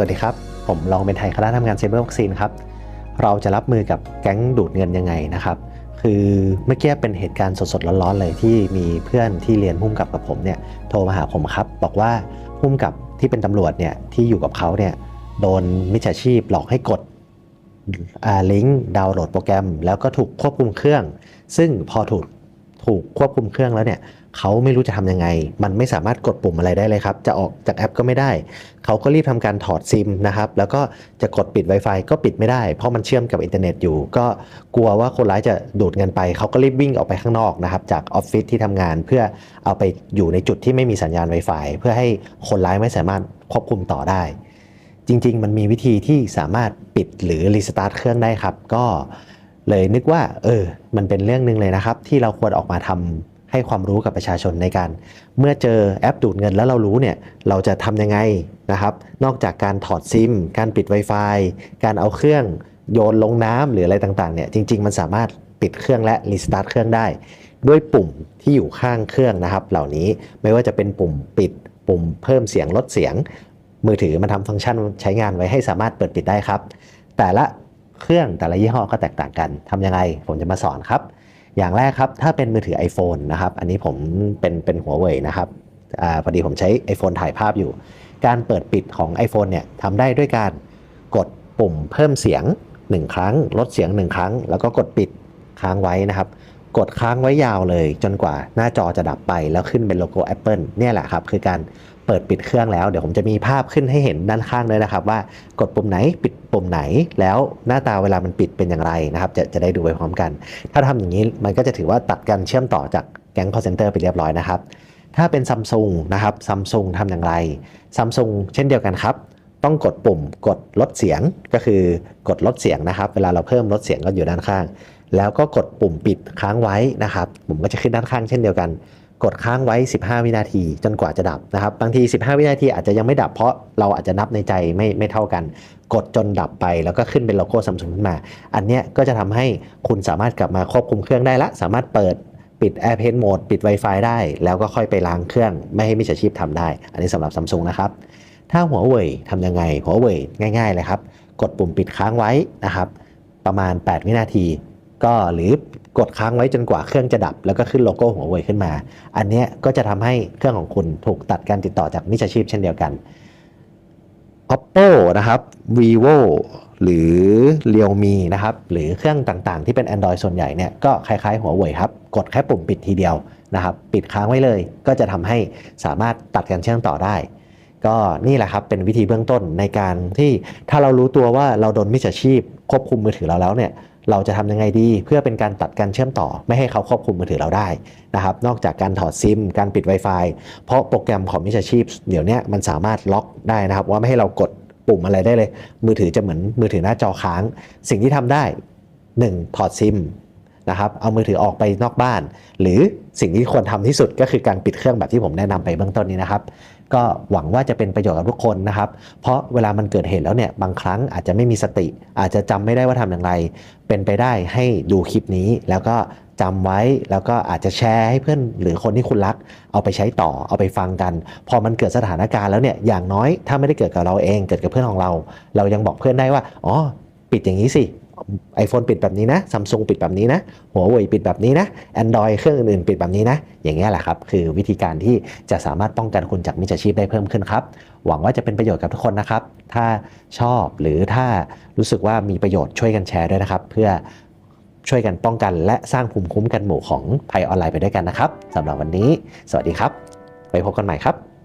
วัสดีครับ ผมรองเป็นไทยคณะทำงานไซเบอร์วัคซีนครับ เราจะรับมือกับแก๊งดูดเงินยังไงนะครับ คือเมื่อกี้เป็นเหตุการณ์สดๆร้อนๆเลยที่มีเพื่อนที่เรียนพุ่มกับกับผมเนี่ยโทรมาหาผมครับ บอกว่าพุ่มกับที่เป็นตำรวจเนี่ยที่อยู่กับเขาเนี่ยโดนมิจฉาชีพหลอกให้กดลิงก์ดาวน์โหลดโปรแกรม แล้วก็ถูกควบคุมเครื่อง ซึ่งพอถูก ถูกควบคุมเครื่องแล้วเนี่ยเขาไม่รู้จะทำยังไง มันไม่สามารถกดปุ่มอะไรได้เลยครับ จะออกจากแอปก็ไม่ได้ เขาก็รีบทำการถอดซิมนะครับ แล้วก็จะกดปิด Wi-Fi ก็ปิดไม่ได้ เพราะมันเชื่อมกับอินเทอร์เน็ตอยู่ ก็กลัวว่าคนร้ายจะดูดเงินไป เขาก็รีบวิ่งออกไปข้างนอกนะครับ จากออฟฟิศที่ทำงานเพื่อเอาไปอยู่ในจุดที่ไม่มีสัญญาณ Wi-Fi เพื่อให้คนร้ายไม่สามารถควบคุมต่อได้ จริง ๆ มันมีวิธีที่สามารถปิดหรือรีสตาร์ทเครื่องได้ครับ ก็ เลยนึกว่าเออมันเป็นเรื่องหนึ่งเลยนะครับ ที่เราควรออกมาทำให้ความรู้กับประชาชนในการ เมื่อเจอแอปดูดเงินแล้วเรารู้เนี่ยเราจะทำยังไงนะครับ นอกจากการถอดซิม การปิด Wi-Fi การเอาเครื่องโยนลงน้ำหรืออะไรต่างๆเนี่ยจริง ๆ มันสามารถปิดเครื่องและรีสตาร์ทเครื่องได้ ด้วยปุ่มที่อยู่ข้างเครื่องนะครับ เหล่านี้ไม่ว่าจะเป็นปุ่มปิด ปุ่มเพิ่มเสียงลดเสียง มือถือมันทำฟังก์ชันใช้งานไว้ให้สามารถเปิดปิดได้ครับ แต่ละ เครื่องแต่ละยี่ห้อก็แตกต่างกันทำยังไง ผมจะมาสอนครับ อย่างแรกครับ ถ้าเป็นมือถือ iPhone นะครับ อันนี้ผมเป็นเป็นหัวเว่ยนะครับอาพอดีผมใช้ iPhone ถ่ายภาพอยู่ การเปิดปิดของ iPhone เนี่ยทำได้ด้วยการกดปุ่มเพิ่มเสียง 1 ครั้ง ลดเสียง 1 ครั้ง แล้วก็กดปิดค้างไว้นะครับ กดค้างไว้ยาวเลย จนกว่าหน้าจอจะดับไปแล้วขึ้นเป็นโลโก้ Apple เนี่ยแหละครับ คือการ เปิดปิดเครื่องแล้ว เดี๋ยวผมจะมีภาพขึ้นให้เห็นด้านข้างด้วยนะครับ ว่ากดปุ่มไหนปิดปุ่มไหน แล้วหน้าตาเวลามันปิดเป็นอย่างไรนะครับ จะจะได้ดูไปพร้อมกัน ถ้าทำอย่างนี้มันก็จะถือว่าตัดการเชื่อมต่อจากแก๊ง call center ไปเรียบร้อยนะครับ ถ้าเป็นซัมซุงนะครับซัมซุงทำอย่างไรซัมซุงเช่นเดียวกันครับต้องกดปุ่มกดลดเสียงก็คือกดลดเสียงนะครับ เวลาเราเพิ่มลดเสียงก็อยู่ด้านข้าง แล้วก็กดปุ่มปิดค้างไว้นะครับปุ่มก็จะขึ้นด้านข้างเช่นเดียวกัน กดค้างไว้ 15 วินาที จนกว่าจะดับนะครับ บางที 15 วินาทีอาจจะยังไม่ดับเพราะเราอาจจะนับในใจไม่ไม่เท่ากัน กดจนดับไปแล้วก็ขึ้นเป็นโลโก้ซัมซุงขึ้นมา อันเนี้ยก็จะทำให้คุณสามารถกลับมาควบคุมเครื่องได้ละ สามารถเปิดปิด Airplane Mode ปิด Wi-Fi ได้ แล้วก็ค่อยไปล้างเครื่อง ไม่ให้มิจฉาชีพทำได้ อันนี้สำหรับซัมซุงนะครับถ้าหัวเว่ยทำยังไงหัวเว่ยง่ายๆเลยครับ กดปุ่มปิดค้างไว้นะครับ ประมาณ 8 วินาที ก็หรือ กดค้างไว้จนกว่าเครื่องจะดับ แล้วก็ขึ้นโลโก้หัวเว่ยขึ้นมา อันนี้ก็จะทำให้เครื่องของคุณถูกตัดการติดต่อจากมิจฉาชีพเช่นเดียวกัน oppo นะครับ vivo หรือ realme นะครับ หรือเครื่องต่างๆ ที่เป็น Android ส่วนใหญ่เนี่ยก็คล้ายๆหัวเว่ยครับ กดแค่ปุ่มปิดทีเดียวนะครับ ปิดค้างไว้เลย ก็จะทำให้สามารถตัดการเชื่อมต่อได้ ก็นี่แหละครับ เป็นวิธีเบื้องต้นในการที่ถ้าเรารู้ตัวว่าเราโดนมิจฉาชีพควบคุมมือถือเราแล้วเนี่ย เราจะทำยังไงดีเพื่อเป็นการตัดการเชื่อมต่อ ไม่ให้เขาควบคุมมือถือเราได้นะครับนอกจากการถอดซิม การปิด Wi-Fi เพราะโปรแกรมของมิจฉาชีพเดี๋ยวนี้มันสามารถล็อกได้นะครับ ว่าไม่ให้เรากดปุ่มอะไรได้เลย มือถือจะเหมือนมือถือหน้าจอค้าง สิ่งที่ทำได้ 1. ถอดซิมนะครับเอามือถือออกไปนอกบ้าน หรือสิ่งที่ควรทำที่สุดก็คือการปิดเครื่องแบบที่ผมแนะนำไปเบื้องต้นนี้นะครับ ก็หวังว่าจะเป็นประโยชน์กับทุกคนนะครับ เพราะเวลามันเกิดเหตุแล้วเนี่ยบางครั้งอาจจะไม่มีสติ อาจจะจำไม่ได้ว่าทำอย่างไร เป็นไปได้ให้ดูคลิปนี้ แล้วก็จำไว้แล้วก็อาจจะแชร์ให้เพื่อนหรือคนที่คุณรัก เอาไปใช้ต่อเอาไปฟังกัน พอมันเกิดสถานการณ์แล้วเนี่ยอย่างน้อยถ้าไม่ได้เกิดกับเราเองเกิดกับเพื่อนของเรา เรายังบอกเพื่อนได้ว่าอ๋อปิดอย่างนี้สิ iPhone ปิดแบบนี้นะซัมซุงปิดแบบนี้นะหัวเว่ยปิดแบบนี้นะ Android เครื่องอื่นๆ ปิดแบบนี้นะ อย่างเงี้ยแหละครับ คือวิธีการที่จะสามารถป้องกันคุณจากมิจฉาชีพได้เพิ่มขึ้นครับ หวังว่าจะเป็นประโยชน์กับทุกคนนะครับ ถ้าชอบหรือถ้ารู้สึกว่ามีประโยชน์ช่วยกันแชร์ด้วยนะครับ เพื่อช่วยกันป้องกัน และสร้างภูมิคุ้มกันหมู่ของภัยออนไลน์ไปด้วยกันนะครับสำหรับวันนี้ สวัสดีครับ ไปพบกันใหม่ครับ